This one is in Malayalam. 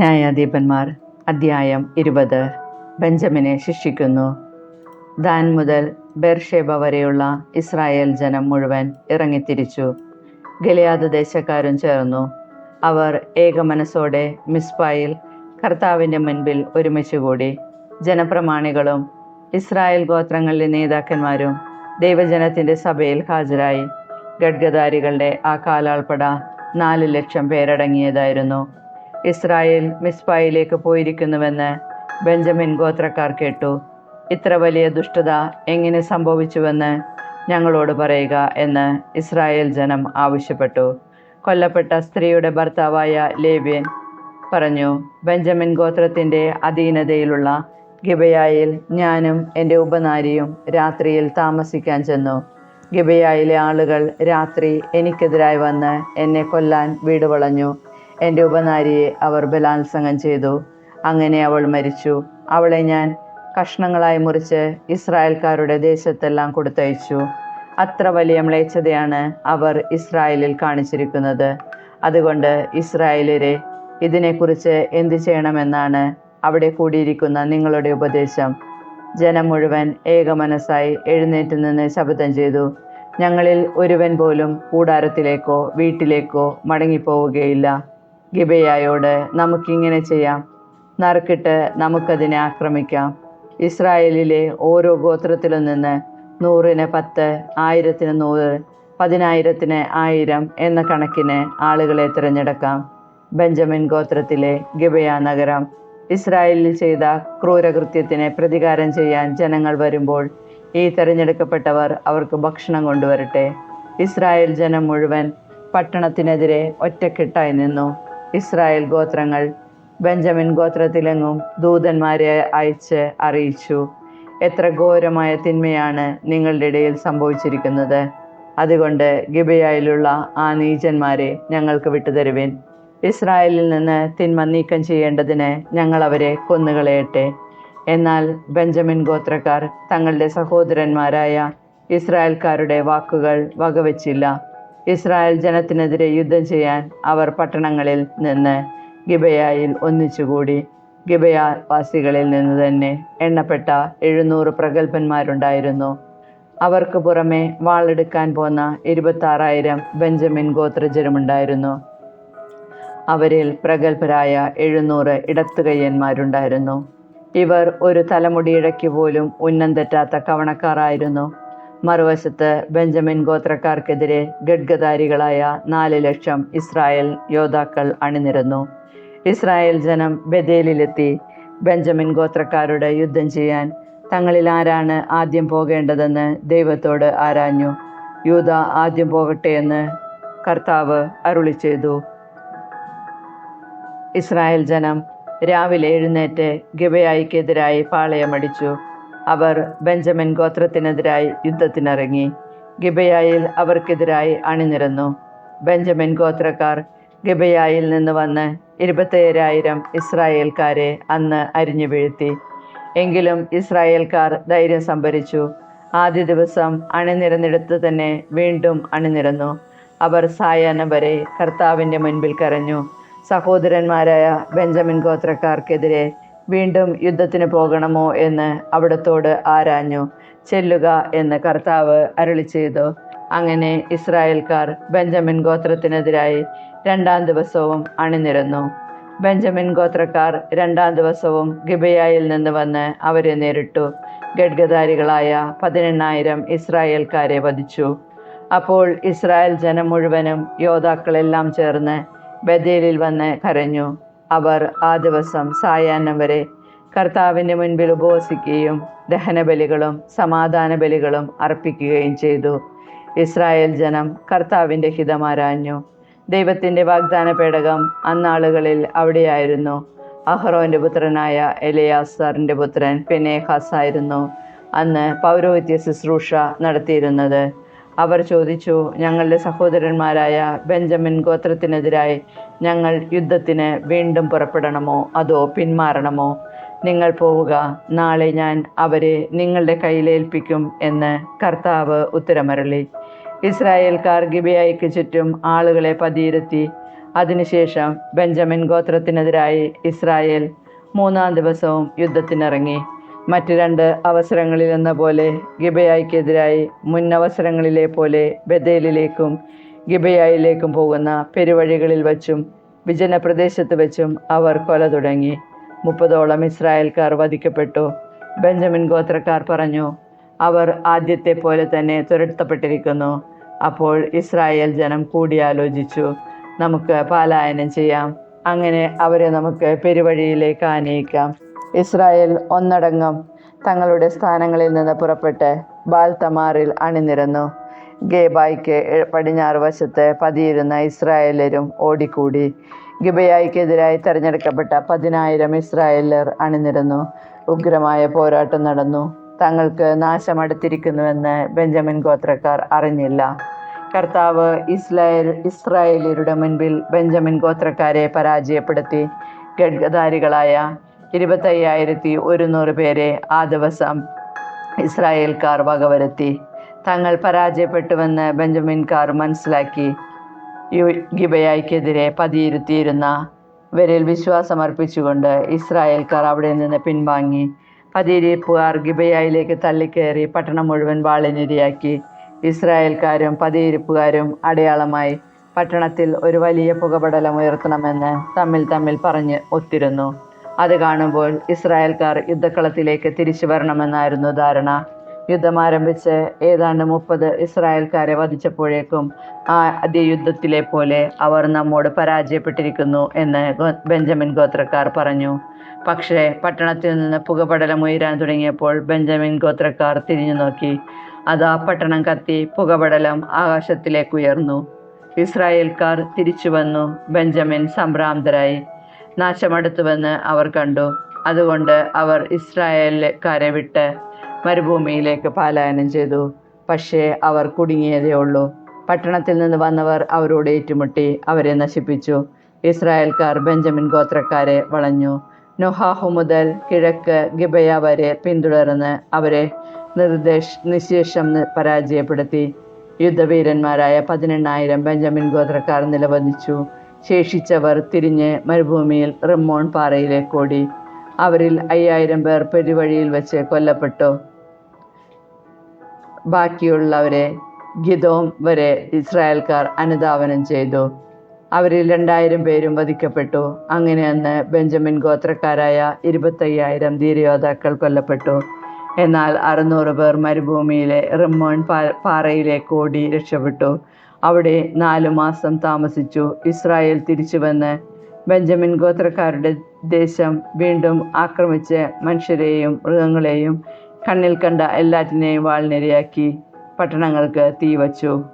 ന്യായാധിപന്മാർ അധ്യായം ഇരുപത്. ബെഞ്ചമിനെ ശിക്ഷിക്കുന്നു. ദാൻ മുതൽ ബെർഷേബ വരെയുള്ള ഇസ്രായേൽ ജനം മുഴുവൻ ഇറങ്ങിത്തിരിച്ചു. ഗലിയാദ് ദേശക്കാരും ചേർന്നു. അവർ ഏകമനസ്സോടെ മിസ്പായിൽ കർത്താവിന്റെ മുൻപിൽ ഒരുമിച്ച് കൂടി ജനപ്രമാണികളും ഇസ്രായേൽ ഗോത്രങ്ങളിലെ നേതാക്കന്മാരും ദൈവജനത്തിന്റെ സഭയിൽ ഹാജരായി. ഗഡ്ഗദാരികളുടെ ആ കാലാൾപ്പട നാല് ലക്ഷം പേരടങ്ങിയതായിരുന്നു. ഇസ്രായേൽ മിസ്പായിലേക്ക് പോയിരിക്കുന്നുവെന്ന് ബെഞ്ചമിൻ ഗോത്രക്കാർ കേട്ടു. ഇത്ര വലിയ ദുഷ്ടത എങ്ങനെ സംഭവിച്ചുവെന്ന് ഞങ്ങളോട് പറയുക എന്ന് ഇസ്രായേൽ ജനം ആവശ്യപ്പെട്ടു. കൊല്ലപ്പെട്ട സ്ത്രീയുടെ ഭർത്താവായ ലേവ്യൻ പറഞ്ഞു ബെഞ്ചമിൻ ഗോത്രത്തിന്റെ അധീനതയിലുള്ള ഗിബയായിൽ ഞാനും എന്റെ ഉപനാരിയും രാത്രിയിൽ താമസിക്കാൻ ചെന്നു. ഗിബയായിലെ ആളുകൾ രാത്രി എനിക്കെതിരായി വന്ന് എന്നെ കൊല്ലാൻ വീട് വളഞ്ഞു എന്റെ ഉപനാരിയെ അവർ ബലാത്സംഗം ചെയ്തു. അങ്ങനെ അവൾ മരിച്ചു. അവളെ ഞാൻ കഷ്ണങ്ങളായി മുറിച്ച് ഇസ്രായേൽക്കാരുടെ ദേശത്തെല്ലാം കൊടുത്തയച്ചു. അത്ര വലിയ മ്ലേച്ഛതയാണ് അവർ ഇസ്രായേലിൽ കാണിച്ചിരിക്കുന്നത്. അതുകൊണ്ട് ഇസ്രായേലരെ ഇതിനെക്കുറിച്ച് എന്തു ചെയ്യണമെന്നാണ് അവിടെ കൂടിയിരിക്കുന്ന നിങ്ങളുടെ ഉപദേശം. ജനം മുഴുവൻ ഏകമനസ്സായി എഴുന്നേറ്റ് നിന്ന് ശബ്ദം ചെയ്തു. ഞങ്ങളിൽ ഒരുവൻ പോലും കൂടാരത്തിലേക്കോ വീട്ടിലേക്കോ മടങ്ങിപ്പോവുകയില്ല. ഗിബയായോട് നമുക്കിങ്ങനെ ചെയ്യാം. നറുക്കിട്ട് നമുക്കതിനെ ആക്രമിക്കാം. ഇസ്രായേലിലെ ഓരോ ഗോത്രത്തിലും നിന്ന് നൂറിന് പത്ത് ആയിരത്തിന് നൂറ് പതിനായിരത്തിന് ആയിരം എന്ന കണക്കിന് ആളുകളെ തിരഞ്ഞെടുക്കാം. ബെഞ്ചമിൻ ഗോത്രത്തിലെ ഗിബയ നഗരം ഇസ്രായേലിൽ ചെയ്ത ക്രൂരകൃത്യത്തിന് പ്രതികാരം ചെയ്യാൻ ജനങ്ങൾ വരുമ്പോൾ ഈ തിരഞ്ഞെടുക്കപ്പെട്ടവർ അവർക്ക് ഭക്ഷണം കൊണ്ടുവരട്ടെ. ഇസ്രായേൽ ജനം മുഴുവൻ പട്ടണത്തിനെതിരെ ഒറ്റക്കെട്ടായി നിന്നു. ഇസ്രായേൽ ഗോത്രങ്ങൾ. ബെഞ്ചമിൻ ഗോത്രത്തിലെങ്ങും ദൂതന്മാരെ അയച്ച് അറിയിച്ചു. എത്ര ഘോരമായ തിന്മയാണ് നിങ്ങളുടെ ഇടയിൽ സംഭവിച്ചിരിക്കുന്നത്. അതുകൊണ്ട് ഗിബയായിലുള്ള ആ നീചന്മാരെ ഞങ്ങൾക്ക് വിട്ടുതരുവിൻ. ഇസ്രായേലിൽ നിന്ന് തിന്മ നീക്കം ചെയ്യേണ്ടതിന് ഞങ്ങൾ അവരെ കൊന്നുകളയട്ടെ. എന്നാൽ ബെഞ്ചമിൻ ഗോത്രക്കാർ തങ്ങളുടെ സഹോദരന്മാരായ ഇസ്രായേൽക്കാരുടെ വാക്കുകൾ വകവച്ചില്ല. ഇസ്രായേൽ ജനത്തിനെതിരെ യുദ്ധം ചെയ്യാൻ അവർ പട്ടണങ്ങളിൽ നിന്ന് ഗിബയായിൽ ഒന്നിച്ചുകൂടി. ഗിബയ വാസികളിൽ നിന്ന് തന്നെ എണ്ണപ്പെട്ട എഴുന്നൂറ് പ്രഗത്ഭന്മാരുണ്ടായിരുന്നു. അവർക്ക് പുറമെ വാളെടുക്കാൻ പോന്ന ഇരുപത്താറായിരം ബെഞ്ചമിൻ ഗോത്രജരുമുണ്ടായിരുന്നു. അവരിൽ പ്രഗത്ഭരായ എഴുന്നൂറ് ഇടത്തുകയ്യന്മാരുണ്ടായിരുന്നു. ഇവർ ഒരു തലമുടിയിടയ്ക്ക് പോലും ഉന്നം തെറ്റാത്ത കവണക്കാരായിരുന്നു. മറുവശത്ത് ബെഞ്ചമിൻ ഗോത്രക്കാർക്കെതിരെ ഗഡ്ഗദാരികളായ നാല് ലക്ഷം ഇസ്രായേൽ യോദ്ധാക്കൾ അണിനിരന്നു. ഇസ്രായേൽ ജനം ബദേലിലെത്തി ബെഞ്ചമിൻ ഗോത്രക്കാരുടെ യുദ്ധം ചെയ്യാൻ തങ്ങളിൽ ആരാണ് ആദ്യം പോകേണ്ടതെന്ന് ദൈവത്തോട് ആരാഞ്ഞു. യൂത ആദ്യം പോകട്ടെ എന്ന് കർത്താവ് അരുളി ചെയ്തു. ഇസ്രായേൽ ജനം രാവിലെ എഴുന്നേറ്റ് ഗബയായിക്കെതിരായി പാളയമടിച്ചു. അവർ ബെഞ്ചമിൻ ഗോത്രത്തിനെതിരായി യുദ്ധത്തിനിറങ്ങി. ഗിബയായിൽ അവർക്കെതിരായി അണിനിരന്നു. ബെഞ്ചമിൻ ഗോത്രക്കാർ ഗിബയായിൽ നിന്ന് വന്ന് ഇരുപത്തേഴായിരം ഇസ്രായേൽക്കാരെ അന്ന് അരിഞ്ഞു വീഴ്ത്തി. എങ്കിലും ഇസ്രായേൽക്കാർ ധൈര്യം സംഭരിച്ചു. ആദ്യ ദിവസം അണിനിരന്നിടത്ത് തന്നെ വീണ്ടും അണിനിരന്നു. അവർ സായാഹ്നം വരെ കർത്താവിന്റെ മുൻപിൽ കരഞ്ഞു. സഹോദരന്മാരായ ബെഞ്ചമിൻ ഗോത്രക്കാർക്കെതിരെ വീണ്ടും യുദ്ധത്തിന് പോകണമോ എന്ന് അവിടത്തോട് ആരാഞ്ഞു. ചെല്ലുക എന്ന് കർത്താവ് അരളി ചെയ്തു. അങ്ങനെ ഇസ്രായേൽക്കാർ ബെഞ്ചമിൻ ഗോത്രത്തിനെതിരായി രണ്ടാം ദിവസവും അണിനിരന്നു. ബെഞ്ചമിൻ ഗോത്രക്കാർ രണ്ടാം ദിവസവും ഗിബയായിൽ നിന്ന് വന്ന് അവരെ നേരിട്ടു. ഗഡ്ഗധാരികളായ പതിനെണ്ണായിരം ഇസ്രായേൽക്കാരെ വധിച്ചു. അപ്പോൾ ഇസ്രായേൽ ജനം മുഴുവനും യോദ്ധാക്കളെല്ലാം ചേർന്ന് ബദേലിൽ വന്ന് കരഞ്ഞു. അവർ ആ ദിവസം സായാഹ്നം വരെ കർത്താവിന്റെ മുൻപിൽ ഉപവസിക്കുകയും ദഹനബലികളും സമാധാന ബലികളും അർപ്പിക്കുകയും ചെയ്തു. ഇസ്രായേൽ ജനം കർത്താവിന്റെ ഹിതമാരാഞ്ഞു ദൈവത്തിന്റെ വാഗ്ദാന പേടകം അന്നാളുകളിൽ അവിടെയായിരുന്നു. അഹ്റോന്റെ പുത്രനായ എലിയാസറിന്റെ പുത്രൻ പെനേഹാസ് ആയിരുന്നു. അന്ന് പൗരോഹിത്യ ശുശ്രൂഷ നടത്തിയിരുന്നത്. അവർ ചോദിച്ചു ഞങ്ങളുടെ സഹോദരന്മാരായ ബെഞ്ചമിൻ ഗോത്രത്തിനെതിരായി ഞങ്ങൾ യുദ്ധത്തിന് വീണ്ടും പുറപ്പെടണമോ? അതോ പിന്മാറണമോ? നിങ്ങൾ പോവുക നാളെ ഞാൻ അവരെ നിങ്ങളുടെ കയ്യിലേൽപ്പിക്കും എന്ന് കർത്താവ് ഉത്തരമരളി. ഇസ്രായേൽക്കാർ ഗിബിയായിക്ക് ചുറ്റും ആളുകളെ പതിയിരുത്തി. അതിനുശേഷം ബെഞ്ചമിൻ ഗോത്രത്തിനെതിരായി ഇസ്രായേൽ മൂന്നാം ദിവസവും യുദ്ധത്തിനിറങ്ങി. മറ്റ് രണ്ട് അവസരങ്ങളിലെന്ന പോലെ ഗിബയായിക്കെതിരായി മുൻ അവസരങ്ങളിലെ പോലെ ബദേലിലേക്കും ഗിബയായിലേക്കും പോകുന്ന പെരുവഴികളിൽ വച്ചും വിജന പ്രദേശത്ത് വെച്ചും അവർ കൊല തുടങ്ങി. മുപ്പതോളം ഇസ്രായേൽക്കാർ വധിക്കപ്പെട്ടു. ബെഞ്ചമിൻ ഗോത്രക്കാർ പറഞ്ഞു അവർ ആദ്യത്തെ പോലെ തന്നെ തുരത്തപ്പെട്ടിരിക്കുന്നു. അപ്പോൾ ഇസ്രായേൽ ജനം കൂടിയാലോചിച്ചു നമുക്ക് പാലായനം ചെയ്യാം. അങ്ങനെ അവരെ നമുക്ക് പെരുവഴിയിലേക്ക് ആനയിക്കാം. ഇസ്രായേൽ ഒന്നടങ്കം തങ്ങളുടെ സ്ഥാനങ്ങളിൽ നിന്ന് പുറപ്പെട്ട് ബാൽ തമാറിൽ അണിനിരന്നു. ഗേബായിക്ക് പടിഞ്ഞാറ് വശത്ത് പതിയിരുന്ന ഇസ്രായേലരും ഓടിക്കൂടി. ഗിബയായിക്കെതിരായി തെരഞ്ഞെടുക്കപ്പെട്ട പതിനായിരം ഇസ്രായേലർ അണിനിരന്നു. ഉഗ്രമായ പോരാട്ടം നടന്നു. തങ്ങൾക്ക് നാശമടുത്തിരിക്കുന്നുവെന്ന് ബെഞ്ചമിൻ ഗോത്രക്കാർ അറിഞ്ഞില്ല. കർത്താവ് ഇസ്രായേൽ ഇസ്രായേലിയരുടെ മുൻപിൽ ബെഞ്ചമിൻ ഗോത്രക്കാരെ പരാജയപ്പെടുത്തി. ഖഡ്ഗധാരികളായ ഇരുപത്തയ്യായിരത്തി ഒരുന്നൂറ് പേരെ ആ ദിവസം ഇസ്രായേൽക്കാർ വകവരുത്തി. തങ്ങൾ പരാജയപ്പെട്ടുവെന്ന് ബെഞ്ചമിൻകാർ മനസ്സിലാക്കി. യു- ഗിബയായ്ക്കെതിരെ പതിയിരുത്തിയിരുന്ന വരിൽ വിശ്വാസമർപ്പിച്ചുകൊണ്ട് ഇസ്രായേൽക്കാർ അവിടെ നിന്ന് പിൻവാങ്ങി. പതിയിരിപ്പുകാർ ഗിബയായിലേക്ക് തള്ളിക്കയറി പട്ടണം മുഴുവൻ വാളിനിരയാക്കി. ഇസ്രായേൽക്കാരും പതിയിരിപ്പുകാരും അടയാളമായി പട്ടണത്തിൽ ഒരു വലിയ പുകപടലം ഉയർത്തണമെന്ന് തമ്മിൽ തമ്മിൽ പറഞ്ഞ് ഒത്തിരുന്നു. അത് കാണുമ്പോൾ ഇസ്രായേൽക്കാർ യുദ്ധക്കളത്തിലേക്ക് തിരിച്ചു വരണമെന്നായിരുന്നു ധാരണ. യുദ്ധം ആരംഭിച്ച് ഏതാണ്ട് മുപ്പത് ഇസ്രായേൽക്കാരെ വധിച്ചപ്പോഴേക്കും ആ അതേ യുദ്ധത്തിലെ പോലെ അവർ നമ്മോട് പരാജയപ്പെട്ടിരിക്കുന്നു എന്ന് ബെഞ്ചമിൻ ഗോത്രക്കാർ പറഞ്ഞു. പക്ഷേ പട്ടണത്തിൽ നിന്ന് പുകപടലം ഉയരാൻ തുടങ്ങിയപ്പോൾ ബെഞ്ചമിൻ ഗോത്രക്കാർ തിരിഞ്ഞു നോക്കി. അതാ പട്ടണം കത്തി പുകപടലം ആകാശത്തിലേക്ക് ഉയർന്നു. ഇസ്രായേൽക്കാർ തിരിച്ചു വന്നു. ബെഞ്ചമിൻ സംഭ്രാന്തരായി. നാശമടുത്തുവെന്ന് അവർ കണ്ടു. അതുകൊണ്ട് അവർ ഇസ്രായേൽക്കാരെ വിട്ട് മരുഭൂമിയിലേക്ക് പാലായനം ചെയ്തു. പക്ഷേ അവർ കുടുങ്ങിയതേ ഉള്ളൂ. പട്ടണത്തിൽ നിന്ന് വന്നവർ അവരോട് ഏറ്റുമുട്ടി അവരെ നശിപ്പിച്ചു. ഇസ്രായേൽക്കാർ ബെഞ്ചമിൻ ഗോത്രക്കാരെ വളഞ്ഞു. നൊഹാഹു മുതൽ കിഴക്ക് ഗിബയ വരെ പിന്തുടർന്ന് അവരെ നിർദ്ദേശ നിശേഷം പരാജയപ്പെടുത്തി. യുദ്ധവീരന്മാരായ പതിനെണ്ണായിരം ബെഞ്ചമിൻ ഗോത്രക്കാർ നിലവധിച്ചു. ശേഷിച്ചവർ തിരിഞ്ഞ് മരുഭൂമിയിൽ റിമ്മോൺ പാറയിലേക്കോടി. അവരിൽ അയ്യായിരം പേർ പെരുവഴിയിൽ വെച്ച് കൊല്ലപ്പെട്ടു. ബാക്കിയുള്ളവരെ ഗിതോം വരെ ഇസ്രായേൽക്കാർ അനുധാവനം ചെയ്തു. അവരിൽ രണ്ടായിരം പേരും വധിക്കപ്പെട്ടു. അങ്ങനെ അന്ന് ബെഞ്ചമിൻ ഗോത്രക്കാരായ ഇരുപത്തയ്യായിരം ധീരയോദ്ധാക്കൾ കൊല്ലപ്പെട്ടു. എന്നാൽ അറുന്നൂറ് പേർ മരുഭൂമിയിലെ റിമ്മോൺ പാറയിലേക്ക് ഓടി രക്ഷപ്പെട്ടു. അവിടെ നാലു മാസം താമസിച്ചു. ഇസ്രായേൽ തിരിച്ചു വന്ന് ബെഞ്ചമിൻ ഗോത്രക്കാരുടെ ദേശം വീണ്ടും ആക്രമിച്ച് മനുഷ്യരെയും മൃഗങ്ങളെയും കണ്ണിൽ കണ്ട എല്ലാറ്റിനെയും വാൾനിരയാക്കി പട്ടണങ്ങൾക്ക് തീ വച്ചു.